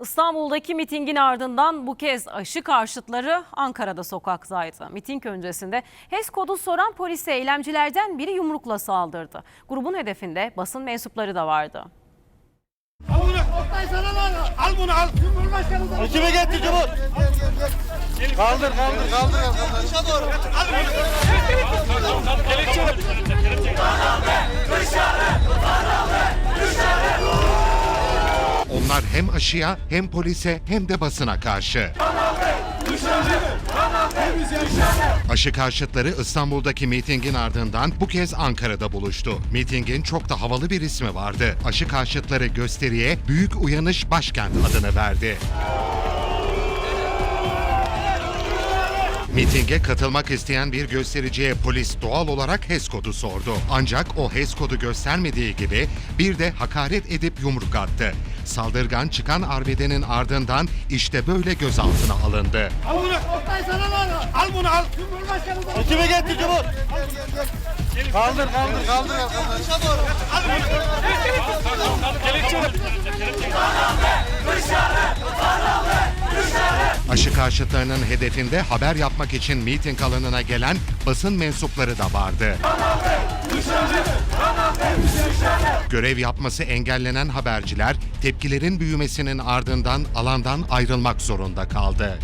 İstanbul'daki mitingin ardından bu kez aşı karşıtları Ankara'da sokaktaydı. Miting öncesinde HES kodu soran polise eylemcilerden biri yumrukla saldırdı. Grubun hedefinde basın mensupları da vardı. Al bunu. Al bunu al. Cumhurbaşkanı Kime getir Cumhur? Kaldır kaldır kaldır. Dışa doğru. Onlar hem aşıya hem polise hem de basına karşı. Aşı karşıtları İstanbul'daki mitingin ardından bu kez Ankara'da buluştu. Mitingin çok da havalı bir ismi vardı. Aşı karşıtları gösteriye Büyük Uyanış Başkent adını verdi. Mitinge katılmak isteyen bir göstericiye polis doğal olarak HES kodu sordu. Ancak o HES kodu göstermediği gibi bir de hakaret edip yumruk attı. Saldırgan çıkan arbedenin ardından işte böyle gözaltına alındı. Al bunu. Al bunu al. Cumhurbaşkanı Kime getir Cumhur? Kaldır kaldır kaldır. Dışa doğru. Aşı karşıtlarının hedefinde haber yapmak için miting alanına gelen basın mensupları da vardı. Görev yapması engellenen haberciler tepkilerin büyümesinin ardından alandan ayrılmak zorunda kaldı.